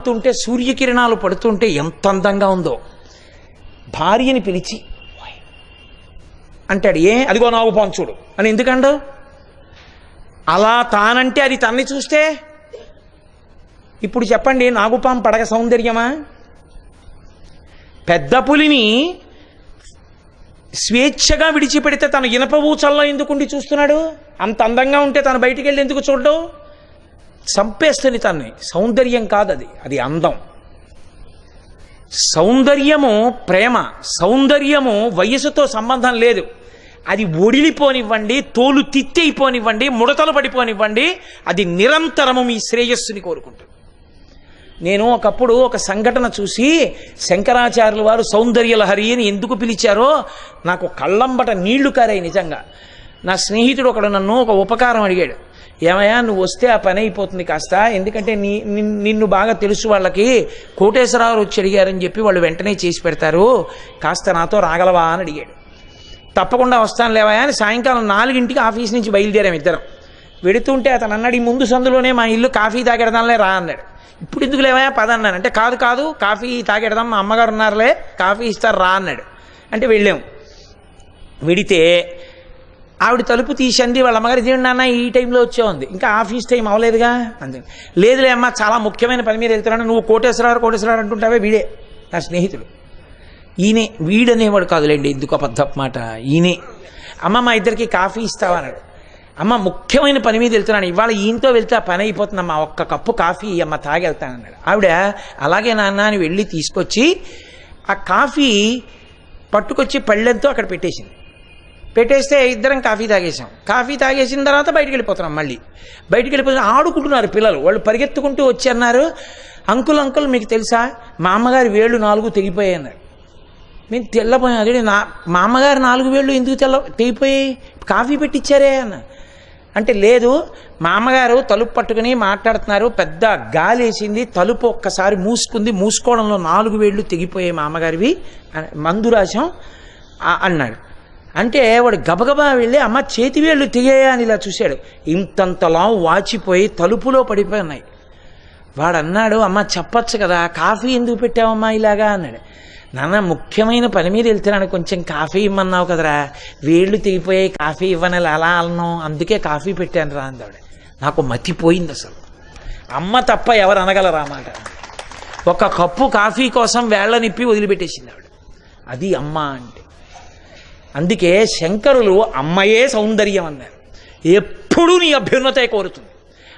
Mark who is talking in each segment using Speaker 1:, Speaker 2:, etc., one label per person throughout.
Speaker 1: పడుతుంటే సూర్యకిరణాలు పడుతుంటే ఎంత అందంగా ఉందో. భార్యని పిలిచి అంటాడు ఏ అదిగో నావు పంచుడు అని ఎందుకండు? అలా తానంటే అది తన్ని చూస్తే ఇప్పుడు చెప్పండి నాగుపాం పడగ సౌందర్యమా? పెద్ద పులిని స్వేచ్ఛగా విడిచిపెడితే తన ఇనప ఊచల్లో ఎందుకుండి చూస్తున్నాడు? అంత అందంగా ఉంటే తను బయటికి వెళ్ళి ఎందుకు చూడడం? చంపేస్తుంది తన్ని. సౌందర్యం కాదు అది అది. అందం సౌందర్యము ప్రేమ. సౌందర్యము వయసుతో సంబంధం లేదు. అది ఒడిలిపోనివ్వండి తోలు తిత్తైపోనివ్వండి ముడతలు పడిపోనివ్వండి అది నిరంతరము మీ శ్రేయస్సుని కోరుకుంటుంది. నేను ఒకప్పుడు ఒక సంఘటన చూసి శంకరాచార్యుల వారు సౌందర్యలహరి అని ఎందుకు పిలిచారో నాకు కళ్ళంబట నీళ్ళు కారాయి నిజంగా. నా స్నేహితుడు ఒకడు నన్ను ఒక ఉపకారం అడిగాడు. ఏమయ్యా నువ్వు వస్తే ఆ పని అయిపోతుంది కాస్త. ఎందుకంటే నీ నిన్ను బాగా తెలుసు వాళ్ళకి. కోటేశ్వరరావు వచ్చి అడిగారని చెప్పి వాళ్ళు వెంటనే చేసి పెడతారు. కాస్త నాతో రాగలవా అని అడిగాడు. తప్పకుండా వస్తాను లేవా అని సాయంకాలం నాలుగింటికి ఆఫీస్ నుంచి బయలుదేరాం ఇద్దరం. వెడుతుంటే అతను అన్నాడు ఈ ముందు సందులోనే మా ఇల్లు కాఫీ తాగెడదాంలే రా అన్నాడు. ఇప్పుడు ఎందుకు లేవా పద అన్నాను అంటే కాదు కాదు కాఫీ తాగెడదాం మా అమ్మగారు ఉన్నారులే కాఫీ ఇస్తారు రా అన్నాడు. అంటే వెళ్ళాం. వెడితే ఆవిడ తలుపు తీసింది వాళ్ళ అమ్మగారు ఇదేంటి నాన్న ఈ టైంలో వచ్చే ఉంది ఇంకా ఆఫీస్ టైం అవ్వలేదుగా అంతే. లేదులే అమ్మ చాలా ముఖ్యమైన పని మీద వెళ్తున్నాను. నువ్వు కోటేశ్వరరావు కోటేశ్వరరావు అంటుంటావే వీడే నా స్నేహితుడు. ఈయనే వీడనేవాడు కాదులేండి ఎందుకు అబద్ధపు మాట? ఈయనే. అమ్మ మా ఇద్దరికి కాఫీ ఇస్తావా అన్నాడు అమ్మ ముఖ్యమైన పని మీద వెళ్తున్నాను. ఇవాళ ఈయనతో వెళ్తే ఆ పని అయిపోతుందమ్మా ఒక్క కప్పు కాఫీ అమ్మ తాగెళ్తానన్నాడు. ఆవిడ అలాగే నాన్న అని వెళ్ళి తీసుకొచ్చి ఆ కాఫీ పట్టుకొచ్చి పళ్ళెంతో అక్కడ పెట్టేసింది. పెట్టేస్తే ఇద్దరం కాఫీ తాగేసాం కాఫీ తాగేసిన తర్వాత బయటికి వెళ్ళిపోతున్నాం మళ్ళీ. బయటికి వెళ్ళిపోతున్నా ఆడుకుంటున్నారు పిల్లలు. వాళ్ళు పరిగెత్తుకుంటూ వచ్చి అన్నారు అంకుల్ అంకుల్ మీకు తెలుసా? మా అమ్మగారి వేళ్ళు నాలుగు తెగిపోయాయి అన్నారు. మేము తెల్లపోయాం అదే నా మా అమ్మగారు నాలుగు వేళ్ళు ఎందుకు తెల్ల తెగిపోయి కాఫీ పెట్టిచ్చారే అన్న అంటే లేదు మా అమ్మగారు తలుపు పట్టుకుని మాట్లాడుతున్నారు. పెద్ద గాలి వేసింది. తలుపు ఒక్కసారి మూసుకుంది. మూసుకోవడంలో నాలుగు వేళ్ళు తెగిపోయాయి మా అమ్మగారివి. మందు రాశాం అన్నాడు. అంటే వాడు గబగబా వెళ్ళి అమ్మ చేతి వేళ్ళు తెగాయా అని ఇలా చూశాడు. ఇంతంతలా వాచిపోయి తలుపులో పడిపోయినాయి వాడు అన్నాడు అమ్మ చెప్పచ్చు కదా కాఫీ ఎందుకు పెట్టావమ్మా ఇలాగా అన్నాడు. నాన్న ముఖ్యమైన పని మీద వెళ్తున్నాను కొంచెం కాఫీ ఇమ్మన్నావు కదరా. వేళ్ళు తెగిపోయాయి కాఫీ ఇవ్వని అలా అన్నాం అందుకే కాఫీ పెట్టాను రా అందావిడ నాకు మతిపోయింది అసలు. అమ్మ తప్ప ఎవరు అనగలరా అన్నమాట ఒక కప్పు కాఫీ కోసం వేళ్ళ నిప్పి వదిలిపెట్టేసింది ఆవిడ. అది అమ్మ అంటే. అందుకే శంకరులు అమ్మయే సౌందర్యం అన్నారు. ఎప్పుడూ నీ అభ్యున్నతే కోరుతుంది.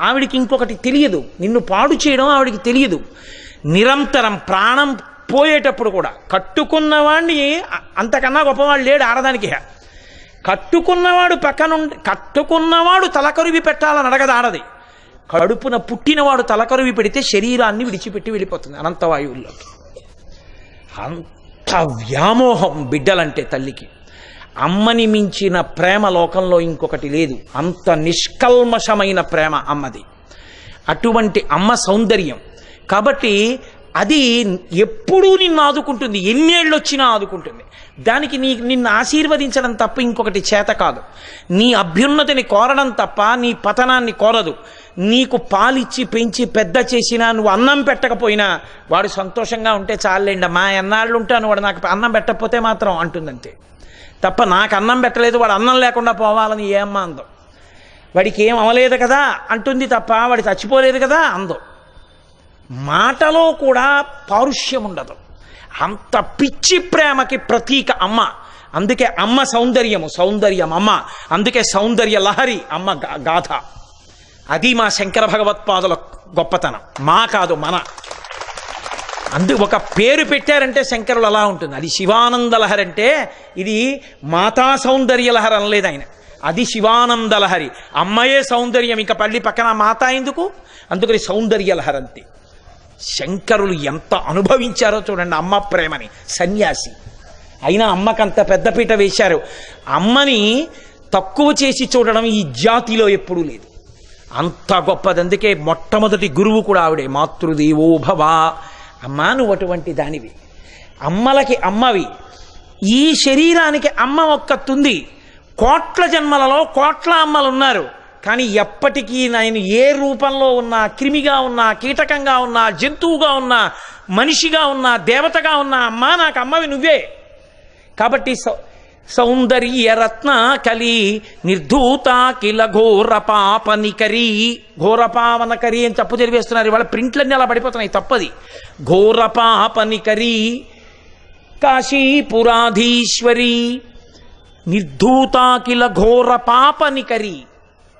Speaker 1: ఆవిడికి ఇంకొకటి తెలియదు. నిన్ను పాడు చేయడం ఆవిడికి తెలియదు. నిరంతరం ప్రాణం పోయేటప్పుడు కూడా కట్టుకున్నవాడిని అంతకన్నా గొప్పవాడు లేడు ఆడదానికి. కట్టుకున్నవాడు పక్కనుండి కట్టుకున్నవాడు తలకరువి పెట్టాలని అడగదు ఆడది. కడుపున పుట్టినవాడు తలకరువి పెడితే శరీరాన్ని విడిచిపెట్టి వెళ్ళిపోతుంది అనంతవాయువుల్లోకి. అంత వ్యామోహం బిడ్డలంటే తల్లికి. అమ్మని మించిన ప్రేమ లోకంలో ఇంకొకటి లేదు. అంత నిష్కల్మషమైన ప్రేమ అమ్మది. అటువంటి అమ్మ సౌందర్యం. కాబట్టి అది ఎప్పుడూ నిన్ను ఆదుకుంటుంది. ఎన్నేళ్ళు వచ్చినా ఆదుకుంటుంది. దానికి నీ నిన్ను ఆశీర్వదించడం తప్ప ఇంకొకటి చేత కాదు. నీ అభ్యున్నతిని కోరడం తప్ప నీ పతనాన్ని కోరదు. నీకు పాలిచ్చి పెంచి పెద్ద చేసినా నువ్వు అన్నం పెట్టకపోయినా వాడు సంతోషంగా ఉంటే చాలండి మా ఎన్నాళ్ళు ఉంటాను వాడు నాకు అన్నం పెట్టకపోతే మాత్రం అంటుందంతే. తప్ప నాకు అన్నం పెట్టలేదు వాడు అన్నం లేకుండా పోవాలని ఏ అమ్మ అందో. వాడికి ఏం అవలేదు కదా అంటుంది తప్ప వాడు చచ్చిపోలేదు కదా అందో. మాటలో కూడా పారుష్యం ఉండదు. అంత పిచ్చి ప్రేమకి ప్రతీక అమ్మ. అందుకే అమ్మ సౌందర్యము సౌందర్యం అమ్మ. అందుకే సౌందర్య లహరి అమ్మ గా- గాథ. అది మా శంకర భగవత్పాదుల గొప్పతనం. మా కాదు మన. అందు ఒక పేరు పెట్టారంటే శంకరులు అలా ఉంటుంది. అది శివానందలహరి అంటే ఇది మాతా సౌందర్య లహరి అనలేదు ఆయన. అది శివానందలహరి అమ్మయే సౌందర్యం. ఇంకా పల్లి పక్కన మాత ఎందుకు? అందుకని సౌందర్య లహరి అంతే. శంకరులు ఎంత అనుభవించారో చూడండి అమ్మ ప్రేమని. సన్యాసి. అయినా అమ్మకంత పెద్దపీట వేశారు. అమ్మని తక్కువ చేసి చూడడం ఈ జాతిలో ఎప్పుడూ లేదు. అంత గొప్పది. అందుకే మొట్టమొదటి గురువు కూడా ఆవిడే. మాతృదేవో భవా అమ్మా నువ్వు అటువంటి దానివి. అమ్మలకి అమ్మవి. ఈ శరీరానికి అమ్మ ఒక్కతుంది కోట్ల జన్మలలో కోట్ల అమ్మలు ఉన్నారు కానీ ఎప్పటికీ నేను ఏ రూపంలో ఉన్నా క్రిమిగా ఉన్నా కీటకంగా ఉన్నా జంతువుగా ఉన్నా మనిషిగా ఉన్నా దేవతగా ఉన్నా అమ్మ నాకు అమ్మవి నువ్వే. కాబట్టి సౌందర్యరత్న సౌందర్య రత్న కలి నిర్ధూత కిల ఘోర పాపనికరి ఘోర పావనకరి అని తప్పు చదివేస్తున్నారు ఇవాళ ప్రింట్లన్నీ అలా పడిపోతున్నాయి. తప్పది. ఘోర పాపనికరి కాశీపురాధీశ్వరి. నిర్ధూతాకిల ఘోర పాపనికరి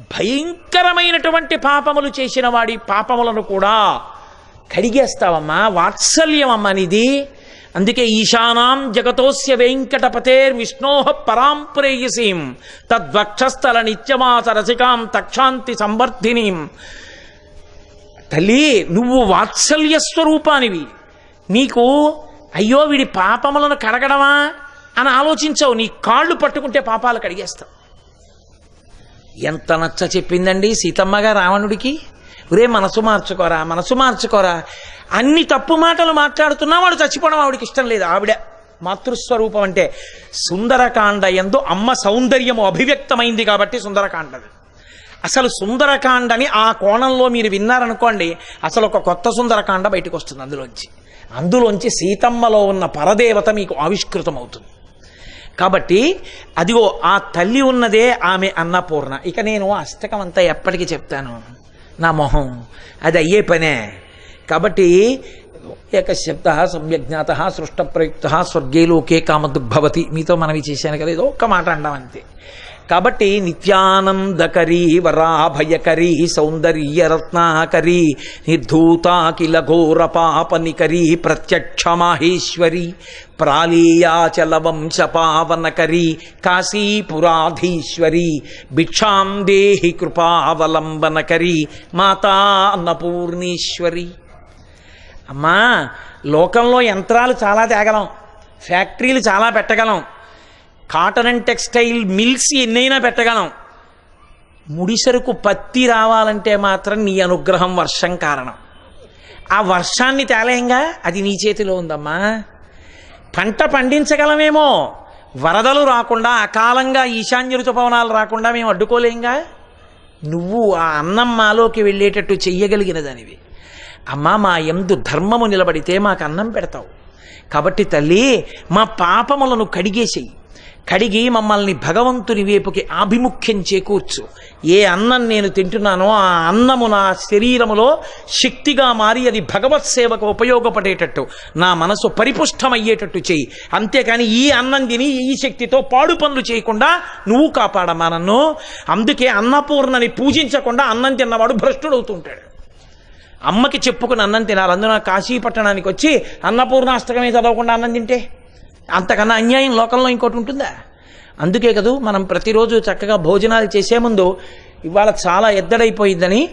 Speaker 1: భయంకరమైనటువంటి పాపములు చేసిన వాడి పాపములను కూడా కడిగేస్తావమ్మా. వాత్సల్యం అమ్మా నీది. అందుకే ఈశానాం జగతోస్య వెంకటపతేర్ విష్ణోహ పరాం ప్రేయసీం తద్వక్షస్థల నిత్యమాస రసికాం తక్షాంతి సంవర్ధినీం. తల్లి నువ్వు వాత్సల్య స్వరూపానివి. నీకు అయ్యో వీడి పాపములను కడగడమా అని ఆలోచించావు. నీ కాళ్ళు పట్టుకుంటే పాపాలు కడిగేస్తావు. ఎంత నచ్చ చెప్పిందండి సీతమ్మగా రావణుడికి? ఒరే మనసు మార్చుకోరా మనసు మార్చుకోరా. అన్ని తప్పు మాటలు మాట్లాడుతున్నా వాడు చచ్చిపోవడం ఆవిడకి ఇష్టం లేదు. ఆవిడ మాతృస్వరూపం అంటే సుందరకాండ ఎందు అమ్మ సౌందర్యము అభివ్యక్తమైంది కాబట్టి సుందరకాండది అసలు సుందరకాండని ఆ కోణంలో మీరు విన్నారనుకోండి అసలు ఒక కొత్త సుందరకాండ బయటకు వస్తుంది అందులోంచి. అందులోంచి సీతమ్మలో ఉన్న పరదేవత మీకు ఆవిష్కృతం అవుతుంది కాబట్టి అదిగో ఆ తల్లి ఉన్నదే ఆమె అన్నపూర్ణ. ఇక నేను అష్టకం అంతా ఎప్పటికీ చెప్తాను. నా మొహం అది అయ్యే పనే. కాబట్టి ఏక శబ్ద సమ్యజ్ఞాత సృష్ట ప్రయుక్త స్వర్గే లోకే కామదుగ్భవతి మీతో మనవి చేశాను కదా ఏదో ఒక్క మాట అండం అంతే. కాబట్టి నిత్యానందకరీ వరాభయకరీ సౌందర్యరత్నాకరీ నిర్ధూతాకిల ఘోర పాపనికరీ ప్రత్యక్ష మాహేశ్వరి ప్రాళీయాచల వంశ పావనకరీ కాశీపురాధీశ్వరి భిక్షాం దేహి కృపావలంబనకరీ మాతా అన్నపూర్ణీశ్వరి. అమ్మా లోకంలో యంత్రాలు చాలా తేగలం. ఫ్యాక్టరీలు చాలా పెట్టగలం. కాటన్ అండ్ టెక్స్టైల్ మిల్స్ ఎన్నైనా పెట్టగలం. ముడిసరుకు పత్తి రావాలంటే మాత్రం నీ అనుగ్రహం వర్షం కారణం. ఆ వర్షాన్ని తేలేంగా? అది నీ చేతిలో ఉందమ్మా. పంట పండించగలమేమో. వరదలు రాకుండా అకాలంగా ఈశాన్య ఋతుపవనాలు రాకుండా మేము అడ్డుకోలేంగా? నువ్వు ఆ అన్నం మాలోకి వెళ్ళేటట్టు చెయ్యగలిగినదనివి. అమ్మా మా ఎందు ధర్మము నిలబడితే మాకు అన్నం పెడతావు. కాబట్టి తల్లి మా పాపములను కడిగేసేయి కడిగి మమ్మల్ని భగవంతుని వైపుకి ఆభిముఖ్యం చేకూర్చు. ఏ అన్నం నేను తింటున్నానో ఆ అన్నము నా శరీరములో శక్తిగా మారి అది భగవత్ సేవకు ఉపయోగపడేటట్టు నా మనసు పరిపుష్టమయ్యేటట్టు చేయి అంతేకాని ఈ అన్నం తిని ఈ శక్తితో పాడు పనులు చేయకుండా నువ్వు కాపాడమ్మా నన్ను? అందుకే అన్నపూర్ణని పూజించకుండా అన్నం తిన్నవాడు భ్రష్టుడవుతుంటాడు. అమ్మకి చెప్పుకుని అన్నం తినాలి. అందున కాశీ పట్టణానికి వచ్చి అన్నపూర్ణాష్టకమే చదవకుండా అన్నం తింటే అంతకన్నా అన్యాయం లోకంలో ఇంకోటి ఉంటుందా? అందుకే కదూ మనం ప్రతిరోజు చక్కగా భోజనాలు చేసే ముందు ఇవాళ చాలా ఎద్దడైపోయిందని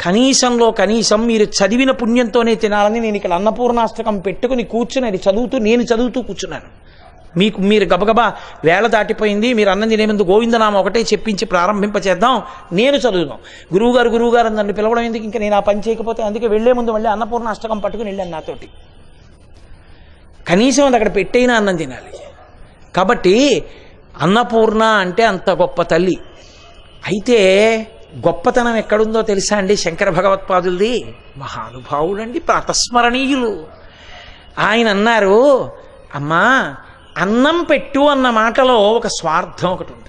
Speaker 1: కనీసంలో కనీసం మీరు చదివిన పుణ్యంతోనే తినాలని నేను ఇక్కడ అన్నపూర్ణాష్టకం పెట్టుకుని కూర్చుని అది చదువుతూ నేను చదువుతూ కూర్చున్నాను. మీకు మీరు గబగబా వేళ దాటిపోయింది మీరు అన్నం తినే ముందు గోవిందనామ ఒకటే చెప్పించి ప్రారంభింపచేద్దాం. నేను చదువుదాం గురువుగారు గురువుగారు నన్ను పిలవడం ఎందుకు? ఇంకా నేను ఆ పని చేయకపోతే అందుకే వెళ్ళే ముందు మళ్ళీ అన్నపూర్ణ అష్టకం పట్టుకుని వెళ్ళాను నాతోటి. కనీసం అది అక్కడ పెట్టైనా అన్నం తినాలి. కాబట్టి అన్నపూర్ణ అంటే అంత గొప్ప తల్లి. అయితే గొప్పతనం ఎక్కడుందో తెలుసా అండి? శంకర భగవత్పాదులది. మహానుభావుడండి ప్రాతస్మరణీయులు ఆయన అన్నారు అమ్మా అన్నం పెట్టు అన్న మాటలో ఒక స్వార్థం ఒకటి ఉంటుంది.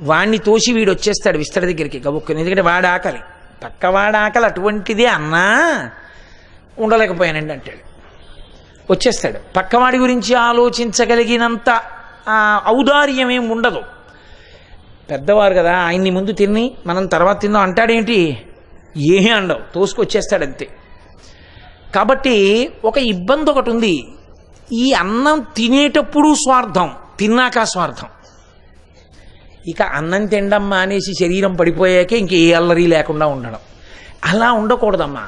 Speaker 1: వాణ్ణి తోసి వీడు వచ్చేస్తాడు విస్తర దగ్గరికి గబుక్కుని ఎందుకంటే వాడి ఆకలి. పక్కవాడి ఆకలి అటువంటిదే అన్నా ఉండలేకపోయానండి అంటాడు. వచ్చేస్తాడు. పక్కవాడి గురించి ఆలోచించగలిగినంత ఔదార్యం ఏం ఉండదు. పెద్దవారు కదా ఆయన్ని ముందు తిని మనం తర్వాత తిందాం అంటాడేంటి? ఏమీ అండవు. తోసుకొచ్చేస్తాడు అంతే కాబట్టి ఒక ఇబ్బంది ఒకటి ఉంది. ఈ అన్నం తినేటప్పుడు స్వార్థం తిన్నాక స్వార్థం. ఇక అన్నం తినడం మానేసి శరీరం పడిపోయాక ఇంక ఏ అల్లరి లేకుండా ఉండడం. అలా ఉండకూడదమ్మా.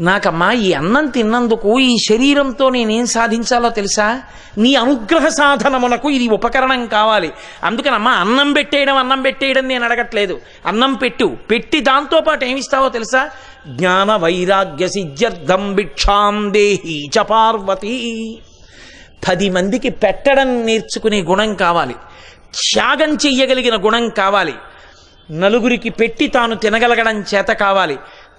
Speaker 1: నాకమ్మా ఈ అన్నం తిన్నందుకు ఈ శరీరంతో నేనేం సాధించాలో తెలుసా? నీ అనుగ్రహ సాధనమునకు ఇది ఉపకరణం కావాలి. అందుకనమ్మా అన్నం పెట్టేయడం అన్నం పెట్టేయడం నేను అడగట్లేదు. అన్నం పెట్టు. పెట్టి దాంతోపాటు ఏమిస్తావో తెలుసా? జ్ఞాన వైరాగ్య సిద్ధ్యర్థం భిక్షాం దేహి చ పార్వతీ. పది మందికి పెట్టడం నేర్చుకునే గుణం కావాలి. త్యాగం చెయ్యగలిగిన గుణం కావాలి. నలుగురికి పెట్టి తాను తినగలగడం చేత కావాలి.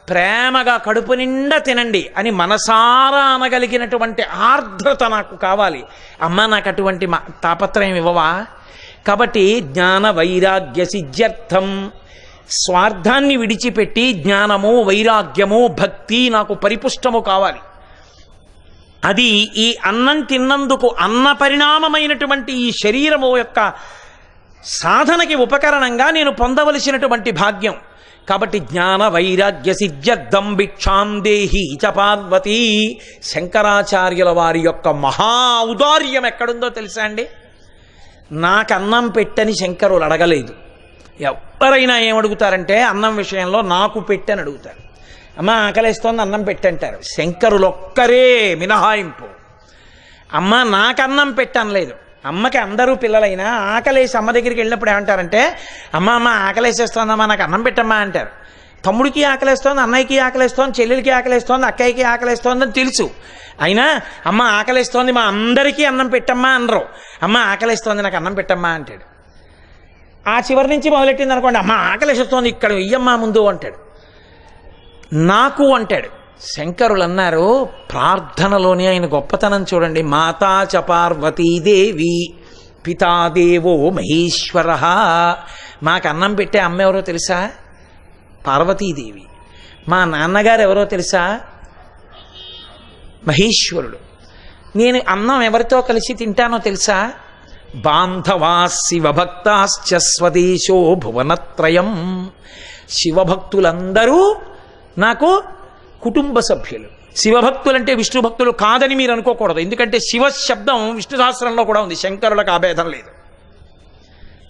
Speaker 1: ప్రేమగా కడుపు నిండా తినండి అని మనసారా అనగలిగినటువంటి ఆర్ద్రత నాకు కావాలి. అమ్మ నాకు అటువంటి మా- తాపత్రయం ఇవ్వవా? కాబట్టి జ్ఞాన వైరాగ్య సిద్ధ్యర్థం. స్వార్థాన్ని విడిచిపెట్టి జ్ఞానము వైరాగ్యము భక్తి నాకు పరిపుష్టము కావాలి. అది ఈ అన్నం తిన్నందుకు అన్న పరిణామమైనటువంటి ఈ శరీరము యొక్క సాధనకి ఉపకరణంగా నేను పొందవలసినటువంటి భాగ్యం. కాబట్టి జ్ఞాన వైరాగ్య సిద్ధ్యర్థం భిక్షాం దేహి చ పార్వతీ శంకరాచార్యుల వారి యొక్క మహా ఔదార్యం ఎక్కడుందో తెలుసా అండి? నాకు అన్నం పెట్టని శంకరులు అడగలేదు. ఎవరైనా ఏమడుగుతారంటే అన్నం విషయంలో నాకు పెట్టని అడుగుతారు. అమ్మ ఆకలిస్తోంది అన్నం పెట్టంటారు. శంకరులు ఒక్కరే మినహాయింపు. అమ్మ నాకు అన్నం పెట్టనలేదు అమ్మకి అందరూ పిల్లలైనా ఆకలేసి అమ్మ దగ్గరికి వెళ్ళినప్పుడు ఏమంటారంటే అమ్మ అమ్మ ఆకలేసేస్తోందమ్మా నాకు అన్నం పెట్టమ్మా అంటారు. తమ్ముడికి ఆకలేస్తోంది అన్నయ్యకి ఆకలేస్తోంది చెల్లెలకి ఆకలేస్తోంది అక్కయ్యకి ఆకలిస్తోందని తెలుసు. అయినా అమ్మ ఆకలిస్తోంది మా అందరికీ అన్నం పెట్టమ్మా అనరు. అమ్మ ఆకలిస్తోంది నాకు అన్నం పెట్టమ్మా అంటాడు. ఆ చివరి నుంచి మొదలెట్టింది అనుకోండి అమ్మ ఆకలిస్తోంది ఇక్కడ ఇయ్యమ్మా ముందు అంటాడు. నాకు అంటాడు. శంకరులు అన్నారు ప్రార్థనలోని ఆయన గొప్పతనం చూడండి. మాతా చ పార్వతీదేవి పితాదేవో మహేశ్వర. మాకు అన్నం పెట్టే అమ్మ ఎవరో తెలుసా? పార్వతీదేవి మా నాన్నగారు ఎవరో తెలుసా? మహేశ్వరుడు. నేను అన్నం ఎవరితో కలిసి తింటానో తెలుసా? బాంధవా శివభక్తాశ్చ స్వదేశో భువనత్రయం. శివభక్తులందరూ నాకు కుటుంబ సభ్యులు. శివభక్తులంటే విష్ణు భక్తులు కాదని మీరు అనుకోకూడదు. ఎందుకంటే శివ శబ్దం విష్ణు సహస్రంలో కూడా ఉంది. శంకరులకు ఆభేదం లేదు.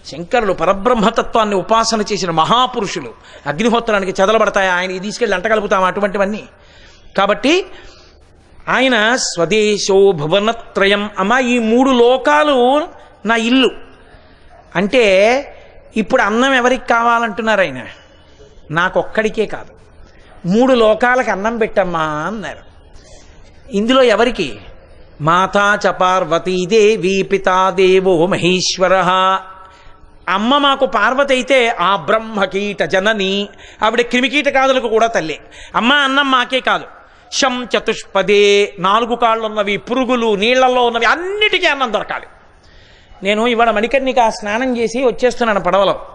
Speaker 1: శంకరులు పరబ్రహ్మతత్వాన్ని ఉపాసన చేసిన మహాపురుషులు. అగ్నిహోత్రానికి చదలబడతాయి? ఆయన తీసుకెళ్ళి అంటగలుపుతాం అటువంటివన్నీ. కాబట్టి ఆయన స్వదేశో భువనత్రయం. అమ్మ ఈ మూడు లోకాలు నా ఇల్లు. అంటే ఇప్పుడు అన్నం ఎవరికి కావాలంటున్నారు ఆయన? నాకొక్కడికే కాదు. మూడు లోకాలకు అన్నం పెట్టమ్మా అన్నారు. ఇందులో ఎవరికి? మాతా చ పార్వతీదేవి పితాదేవో మహేశ్వర. అమ్మ మాకు పార్వతి అయితే ఆ బ్రహ్మకీట జనని ఆవిడ క్రిమికీటకాదులకు కూడా తల్లి. అమ్మ అన్నం మాకే కాదు. శం చతుష్పదే నాలుగు కాళ్ళు ఉన్నవి పురుగులు నీళ్ళలో ఉన్నవి అన్నిటికీ అన్నం దొరకాలి. నేను ఇవాళ మణికర్ణిక స్నానం చేసి వచ్చేస్తున్నాను పడవలో.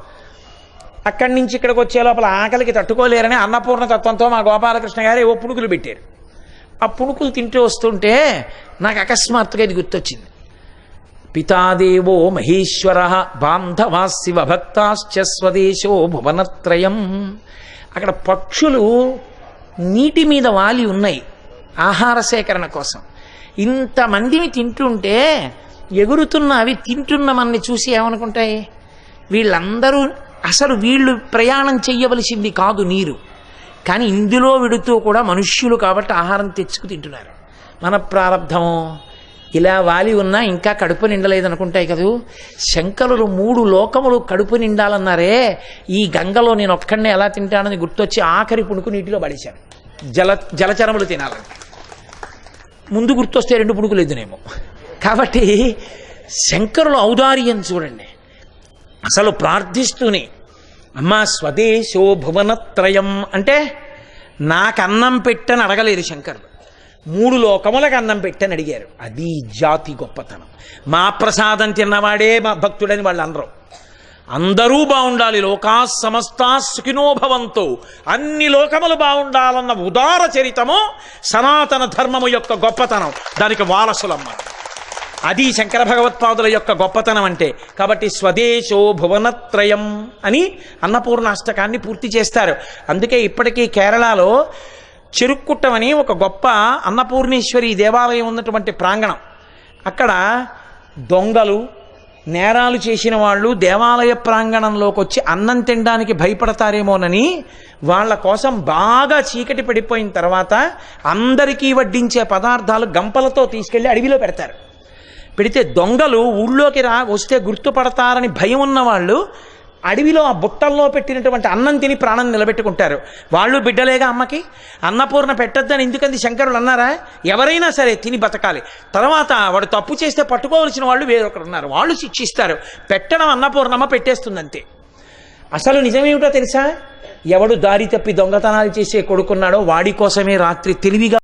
Speaker 1: అక్కడి నుంచి ఇక్కడికి వచ్చే లోపల ఆకలికి తట్టుకోలేరని అన్నపూర్ణ తత్వంతో మా గోపాలకృష్ణ గారు ఏవో పుణుకులు పెట్టారు. ఆ పుణుకులు తింటూ వస్తుంటే నాకు అకస్మాత్తుగా ఇది గుర్తొచ్చింది. పితాదేవో మహేశ్వర బాంధవా శివభక్తాశ్చ స్వదేశో భువనత్రయం. అక్కడ పక్షులు నీటి మీద వాలి ఉన్నాయి ఆహార సేకరణ కోసం. ఇంతమందిని తింటుంటే ఎగురుతున్న అవి తింటున్న మనని చూసి ఏమనుకుంటాయి? వీళ్ళందరూ అసలు వీళ్ళు ప్రయాణం చెయ్యవలసింది కాదు నీరు. కానీ ఇందులో విడుతూ కూడా మనుష్యులు కాబట్టి ఆహారం తెచ్చుకు తింటున్నారు. మన ప్రారంధము ఇలా వాలి ఉన్నా ఇంకా కడుపు నిండలేదనుకుంటాయి కదూ? శంకరులు మూడు లోకములు కడుపు నిండాలన్నారే ఈ గంగలో నేను ఒక్కడనే ఎలా తింటానని గుర్తొచ్చి ఆఖరి పుణుకు నీటిలో పడేశాను జల జలచరములు తినాలని. ముందు గుర్తొస్తే రెండు పుణుకులు ఎద్దునేమో. కాబట్టి శంకరులు ఔదార్యం చూడండి. అసలు ప్రార్థిస్తూనే. అమ్మా స్వదేశో భువనత్రయం. అంటే నాకు అన్నం పెట్టని అడగలేదు శంకరుడు. మూడు లోకములకు అన్నం పెట్టని అడిగారు. అది జాతి గొప్పతనం. మా ప్రసాదం తిన్నవాడే మా భక్తుడని వాళ్ళు అనరు అందరూ బాగుండాలి లోకా సమస్తా సుఖినోభవంతో అన్ని లోకములు బాగుండాలన్న ఉదార చరితము సనాతన ధర్మము యొక్క గొప్పతనం. దానికి వారసులమ్మ. అది శంకర భగవత్పాదుల యొక్క గొప్పతనం అంటే. కాబట్టి స్వదేశో భువనత్రయం అని అన్నపూర్ణాష్టకాన్ని పూర్తి చేస్తారు. అందుకే ఇప్పటికీ కేరళలో చెరుక్కుట్టమని ఒక గొప్ప అన్నపూర్ణేశ్వరి దేవాలయం ఉన్నటువంటి ప్రాంగణం. అక్కడ దొంగలు నేరాలు చేసిన వాళ్ళు దేవాలయ ప్రాంగణంలోకి వచ్చి అన్నం తినడానికి భయపడతారేమోనని వాళ్ళ కోసం బాగా చీకటి పడిపోయిన తర్వాత అందరికీ వడ్డించే పదార్థాలు గంపలతో తీసుకెళ్ళి అడవిలో పెడతారు. పెడితే దొంగలు ఊళ్ళోకి రా వస్తే గుర్తుపడతారని భయం ఉన్నవాళ్ళు అడవిలో ఆ బుట్టల్లో పెట్టినటువంటి అన్నం తిని ప్రాణం నిలబెట్టుకుంటారు. వాళ్ళు బిడ్డలేగా అమ్మకి? అన్నపూర్ణ పెట్టొద్దని ఎందుకంది శంకరులు అన్నారా? ఎవరైనా సరే తిని బతకాలి. తర్వాత వాడు తప్పు చేస్తే పట్టుకోవలసిన వాళ్ళు వేరొకరు ఉన్నారు. వాళ్ళు శిక్షిస్తారు. పెట్టడం అన్నపూర్ణమ్మ పెట్టేస్తుంది అంతే అసలు నిజమేమిటో తెలుసా? ఎవడు దారి తప్పి దొంగతనాలు చేసే కొడుకున్నాడో వాడి కోసమే రాత్రి తెలివిగా